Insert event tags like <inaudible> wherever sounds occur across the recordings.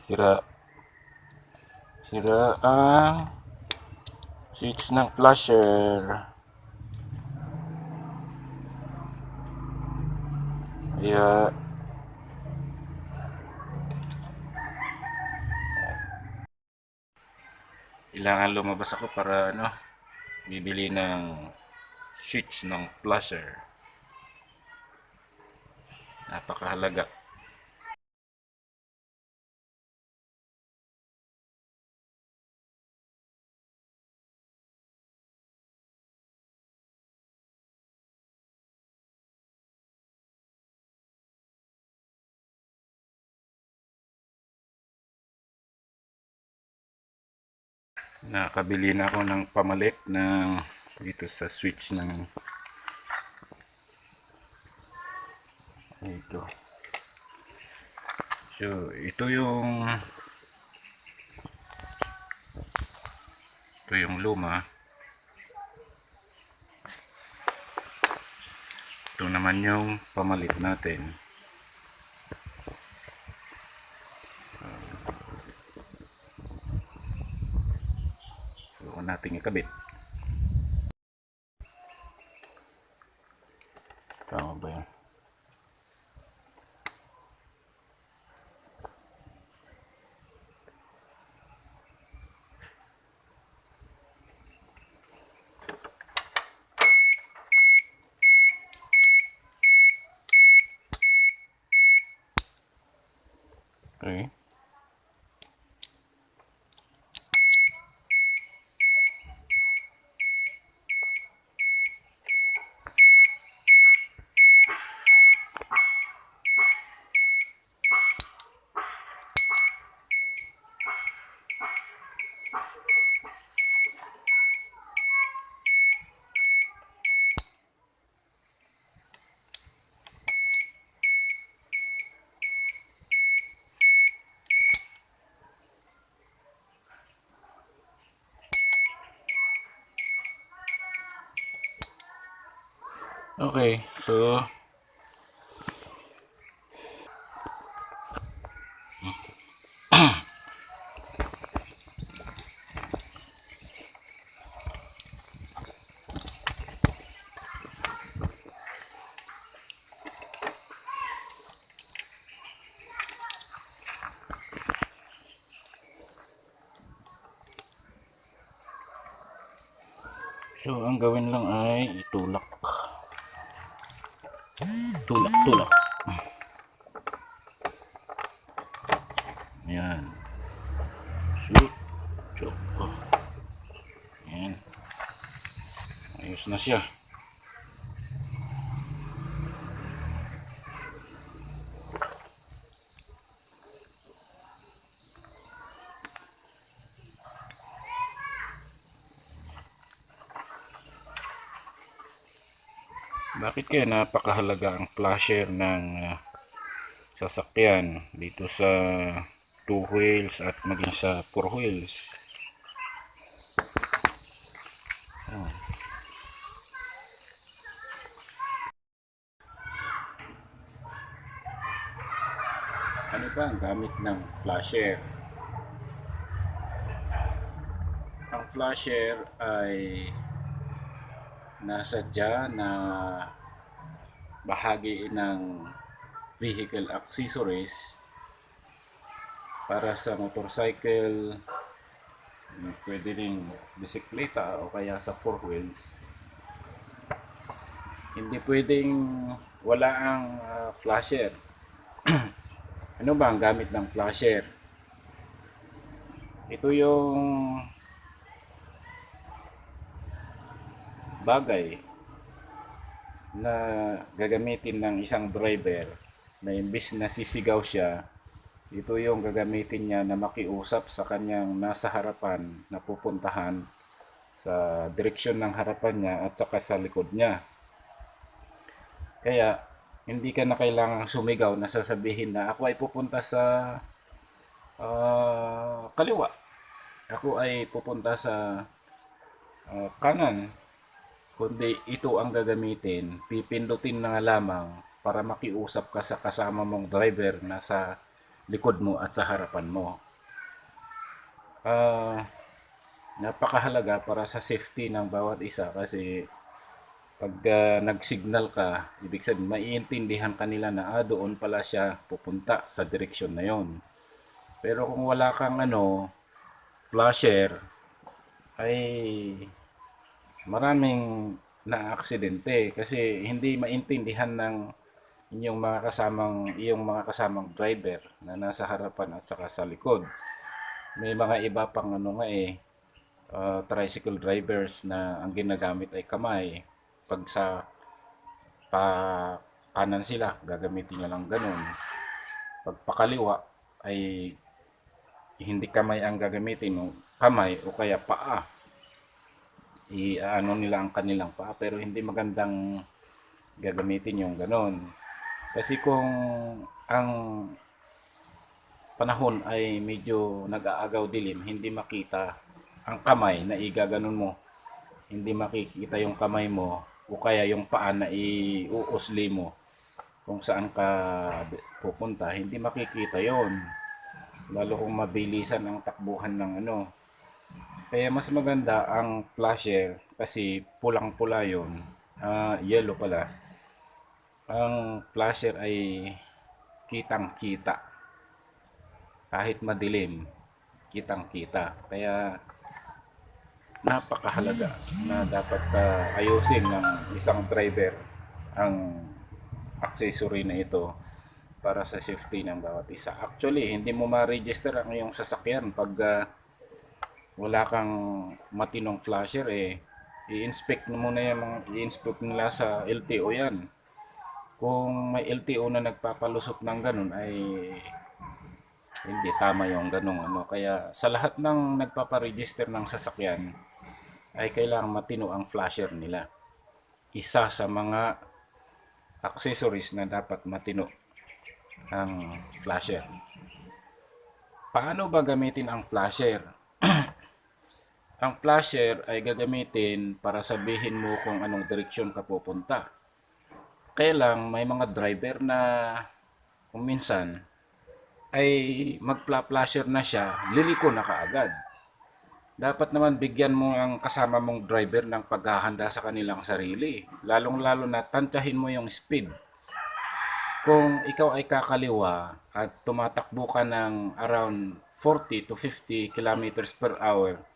Sira. Sira ang switch ng flasher. Kaya kailangan lumabas ako para ano bibili ng switch ng flasher. Napakahalaga. Nakabili na ako ng pamalit ng dito sa switch ng ito. So, ito yung ito yung luma. Ito naman yung pamalit natin. Subukan natin ikabit. Tama ba yan? Okay. Okay, so So, ang gawin lang ay itulak. Tulak, tulak. Ayan. Shoot. Choko. Ayan. Ayos na siya. Bakit kaya napakahalaga ang flasher ng ah, sasakyan dito sa two wheels at maging sa four wheels? Oh. Ano ba ang gamit ng flasher? Ang flasher ay nasadya na bahagi ng vehicle accessories para sa motorcycle, pwede rin bisikleta o kaya sa four wheels. Hindi pwedeng wala ang ah, flasher. <clears throat> ano ba ang gamit ng flasher? Ito yung bagay na gagamitin ng isang driver na imbis na sisigaw siya, ito yung gagamitin niya na makiusap sa kanyang nasa harapan na pupuntahan sa direksyon ng harapan niya at saka sa likod niya. Kaya, hindi ka na kailangang sumigaw na sasabihin na ako ay pupunta sa ah, kaliwa. Ako ay pupunta sa ah, kanan kundi ito ang gagamitin, pipindutin na nga lamang para makiusap ka sa kasama mong driver na sa likod mo at sa harapan mo. Ah, napakahalaga para sa safety ng bawat isa kasi pag ah, nag-signal ka, ibig sabihin maiintindihan kanila na ah, doon pala siya pupunta sa direksyon na yon. Pero kung wala kang ano, flasher, ay maraming na-aksidente kasi hindi maintindihan ng inyong mga kasamang iyong mga kasamang driver na nasa harapan at saka sa likod. May mga iba pang ano nga eh uh, tricycle drivers na ang ginagamit ay kamay. Pag sa pa kanan sila, gagamitin nila lang ganun. Pag pakaliwa ay hindi kamay ang gagamitin, no? kamay o kaya paa i-ano nila ang kanilang paa pero hindi magandang gagamitin yung ganon. Kasi kung ang panahon ay medyo nag-aagaw dilim, hindi makita ang kamay na igaganon mo. Hindi makikita yung kamay mo o kaya yung paa na iuusli mo kung saan ka pupunta, hindi makikita yon Lalo kung mabilisan ang takbuhan ng ano, kaya mas maganda ang flasher kasi pulang-pula yun. Ah, yellow pala. Ang flasher ay kitang-kita. Kahit madilim, kitang-kita. Kaya napakahalaga na dapat ah, ayusin ng isang driver ang accessory na ito para sa safety ng bawat isa. Actually, hindi mo ma-register ang iyong sasakyan pag ah, wala kang matinong flasher eh i-inspect mo muna yung mga i-inspect nila sa LTO yan. Kung may LTO na nagpapalusot ng ganun ay hindi tama yung ganung ano. Kaya sa lahat ng nagpaparegister ng sasakyan ay kailangan matino ang flasher nila. Isa sa mga accessories na dapat matino ang flasher. Paano ba gamitin ang flasher Ang flasher ay gagamitin para sabihin mo kung anong direksyon ka pupunta. Kaya lang may mga driver na kung minsan ay magpla-flasher na siya, liliko na kaagad. Dapat naman bigyan mo ang kasama mong driver ng paghahanda sa kanilang sarili. Lalong-lalo na tantyahin mo yung speed. Kung ikaw ay kakaliwa at tumatakbo ka ng around 40 to 50 kilometers per hour,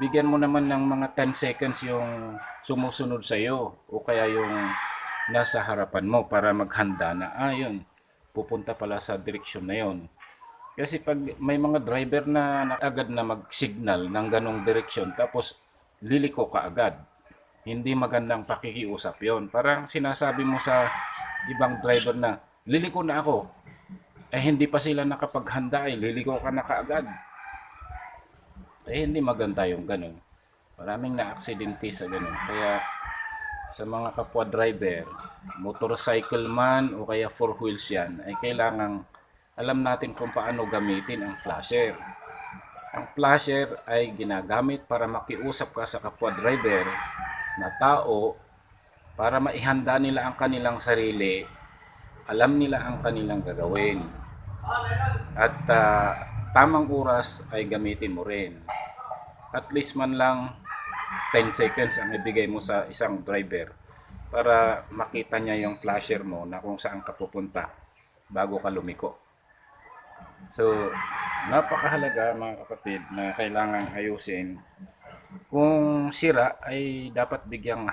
bigyan mo naman ng mga 10 seconds yung sumusunod sa iyo o kaya yung nasa harapan mo para maghanda na ah pupunta pala sa direksyon na yon kasi pag may mga driver na agad na mag-signal ng ganong direksyon tapos liliko ka agad hindi magandang pakikiusap yon parang sinasabi mo sa ibang driver na liliko na ako. Eh hindi pa sila nakapaghanda ay liliko ka na kaagad eh, hindi maganda yung ganun. Maraming na-aksidente sa ganun. Kaya, sa mga kapwa driver, motorcycle man o kaya four wheels yan, ay kailangang alam natin kung paano gamitin ang flasher. Ang flasher ay ginagamit para makiusap ka sa kapwa driver na tao para maihanda nila ang kanilang sarili, alam nila ang kanilang gagawin. At uh, tamang oras ay gamitin mo rin. At least man lang 10 seconds ang ibigay mo sa isang driver para makita niya yung flasher mo na kung saan ka pupunta bago ka lumiko. So, napakahalaga mga kapatid na kailangan ayusin. Kung sira ay dapat bigyang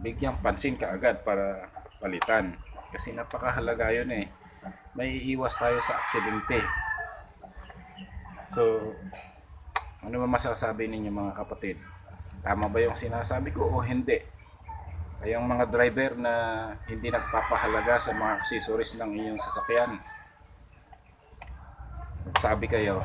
bigyang pansin ka agad para palitan. Kasi napakahalaga yun eh. May iwas tayo sa aksidente. So, ano ba masasabi ninyo mga kapatid? Tama ba yung sinasabi ko o hindi? Kayong mga driver na hindi nagpapahalaga sa mga accessories ng inyong sasakyan. Sabi kayo,